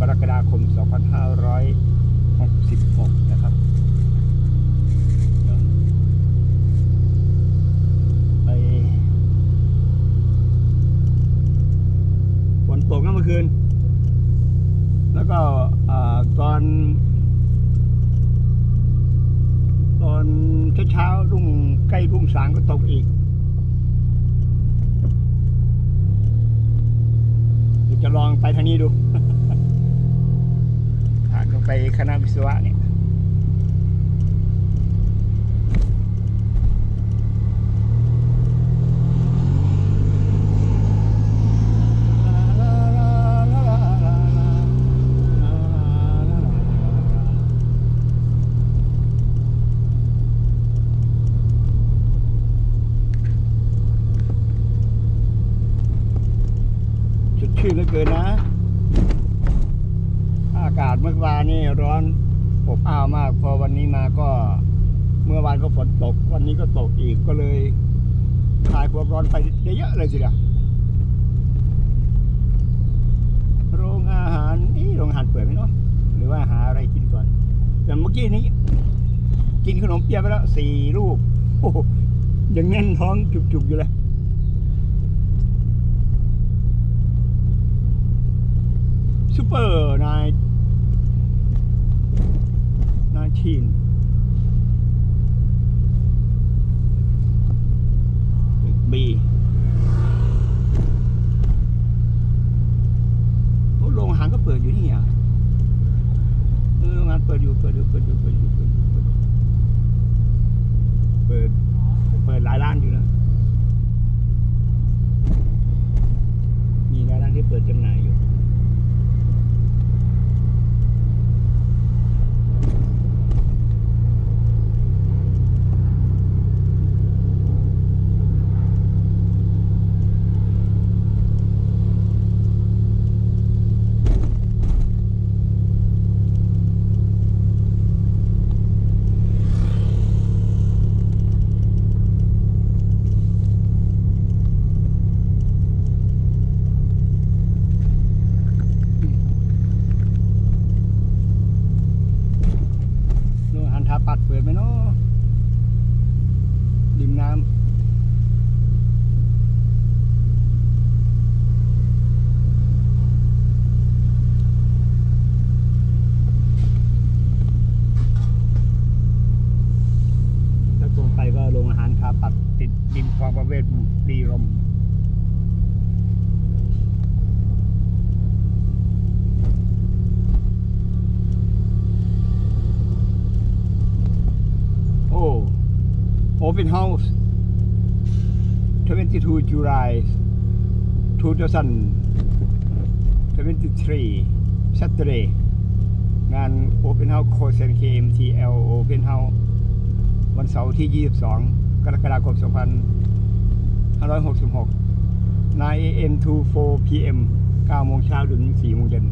กรกฎาคม 2566 นะครับไปฝนตกเมื่อคืน แล้วก็ตอน ตอนเช้าๆรุ่งใกล้รุ่งสางก็ตกอีกจะลองไปทางนี้ดู ไปคณะวิศวะเนี่ยชุดชื่นเหลือเกินนะ วานี่ร้อนอบอ้าวมาก พอวันนี้มาก็เมื่อวานก็ฝนตก วันนี้ก็ตกอีกก็เลยคลายความร้อนไปเยอะเลยสิเดียโรงอาหารนี่โรงอาหารเปิดไหมเนาะหรือว่าหาอะไรกินก่อนแต่เมื่อกี้นี้ กินขนมเปี๊ยะไปแล้วสี่ลูกโอ้ยังแน่นท้องจุกๆอยู่เลยซูเปอร์นาย 19 Open House 22 July 2023 Saturday งาน Open House c o s e n KMTL Open House วันเสาร์ที่ 22 กรกฎาคม 2566 9 a.m. to 4 p.m. 9โมงเช้าถึง4โมงเย็น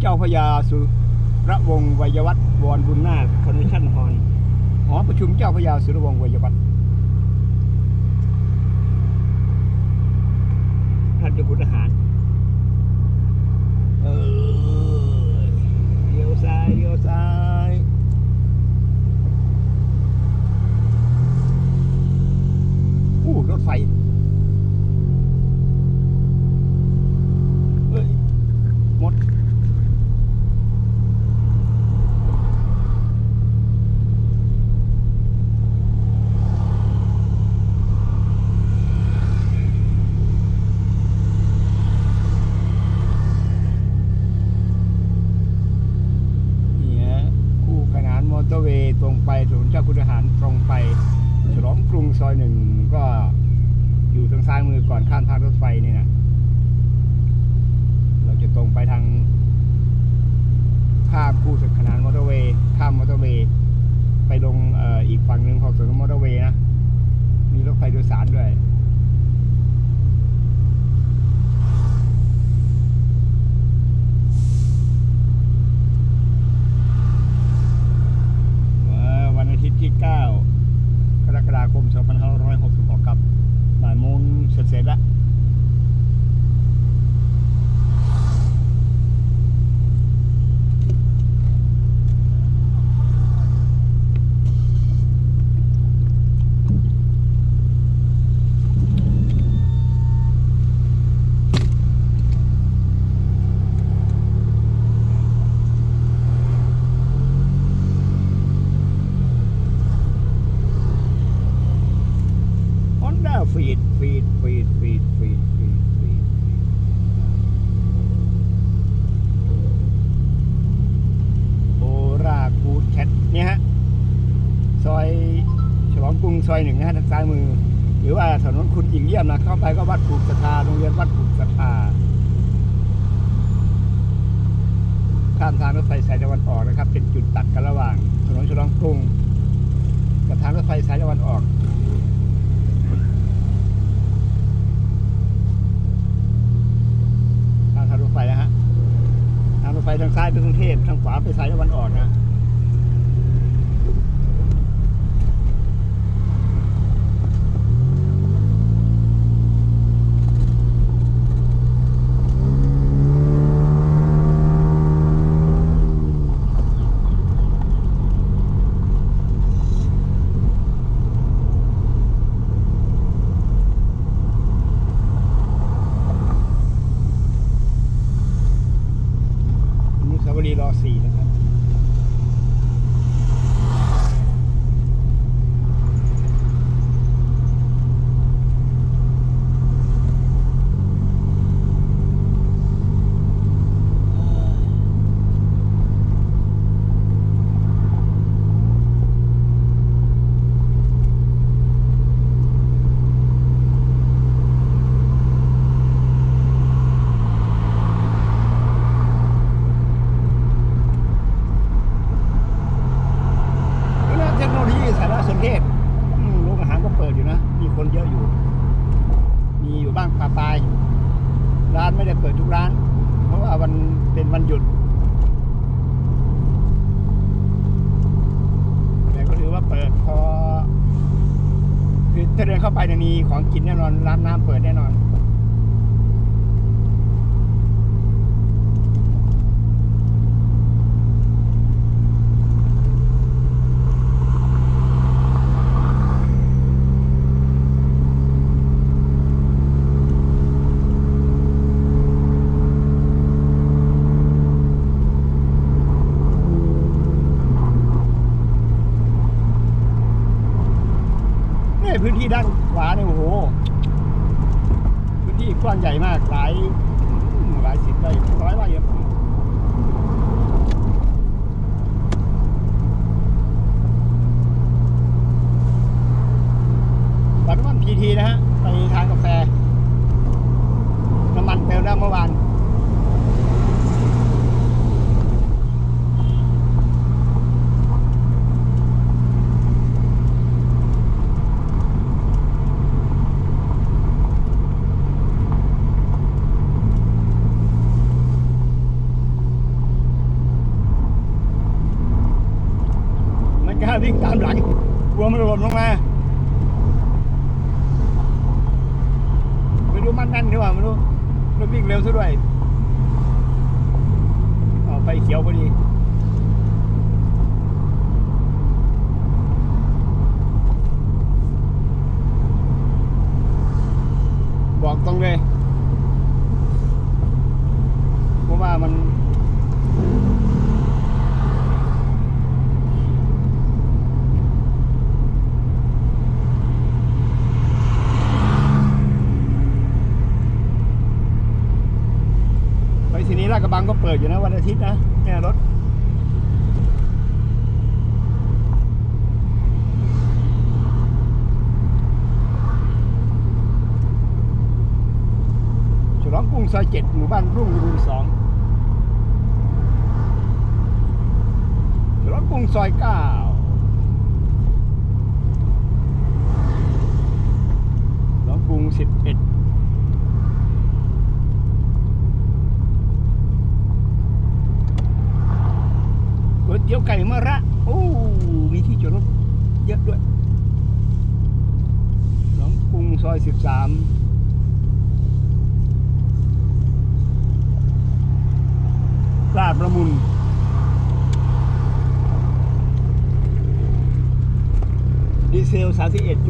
เจ้าพยาสุ พระวงศ์วัยวัฒน์วรบุญนาคคอนเวชั่นฮอลหอประชุมเจ้าพระยาสุรวงศ์วัยวัฒน์ท่านเจ้าคุณทหาร เออเลี้ยวซ้ายเลี้ยวซ้ายอู้รถไฟ ไปถนนเจ้าคุณทหารตรงไปฉลองกรุงซอยหนึ่งก็อยู่ทางซ้ายมือก่อนข้ามทางรถไฟนี่นะเราจะตรงไปทางข้ามคู่สขนานมอเตอร์เวย์ข้ามมอเตอร์เวย์ไปลงอออีกฝั่งหนึ่งของถนนมอเตอร์เวย์นะ มีรถไฟโดยสารด้วย ฟีดฟีดฟีดฟีดฟีดฟีดฟีดโอรากูดแคทเนี่ยฮะ ซอยฉลองกรุงซอยหนึ่งนะฮะทางซ้ายมือ หรือว่าถนนคุณอิงเยี่ยมนะ เข้าไปก็วัดผูกสถาโรงเรียนวัดผูกสถาข้ามทางรถไฟสายตะวันออกนะครับ เป็นจุดตัดกันระหว่าง ถนนฉลองกรุงกับทางรถไฟสายตะวันออก ปิดอยู่นะ มีคนเยอะอยู่ มีอยู่บ้างปะปาย ร้านไม่ได้เปิดทุกร้าน เพราะว่าวันเป็นวันหยุด แต่ก็ถือว่าเปิดพอ คือถ้าเดินเข้าไปเนี่ยมีของกินแน่นอน ร้านน้ำเปิดแน่นอน นี่ พื้นที่ด้านขวาเนี่ยโอ้โห พื้นที่กว้างใหญ่มากหลายหลายสิบไร่ร้อยไร่ครับปัจจุบันพีทีนะฮะ ไปทางกาแฟ น้ำมันเติมได้เมื่อวาน ไม่กล้า วิ่งตามหลังกลัวมันหล่นลงมาไม่รู้มันนั่นหรือเปล่าไม่รู้รถวิ่งเร็วซะด้วยออกไปเขียวพอดี บอกตรงเลยเพราะว่ามัน ทีนี้ลาดกระบังก็เปิดอยู่นะวันอาทิตย์นะเนี่ยรถฉลองกรุงซอยเจ็ดหมู่บ้านรุ่งรุณสองฉลองกรุงซอยเก้าฉลองกรุงสิบเอ็ด ก๋วยเตี๋ยวไก่มะระ โอ้ มีที่จอดรถเยอะด้วยหนองกรุงซอยสิบสามลาดประมุน ดี เซล 31.99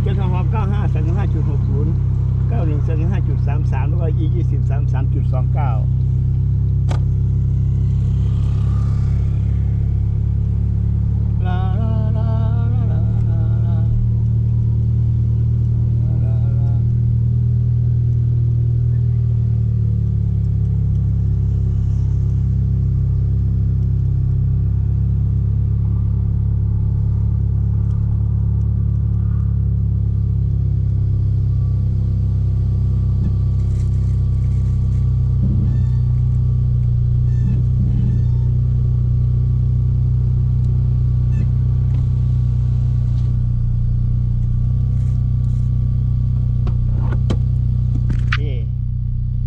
เกียร์ทองหอม95 35.60 91 35.33 แล้วก็ E 20 33.29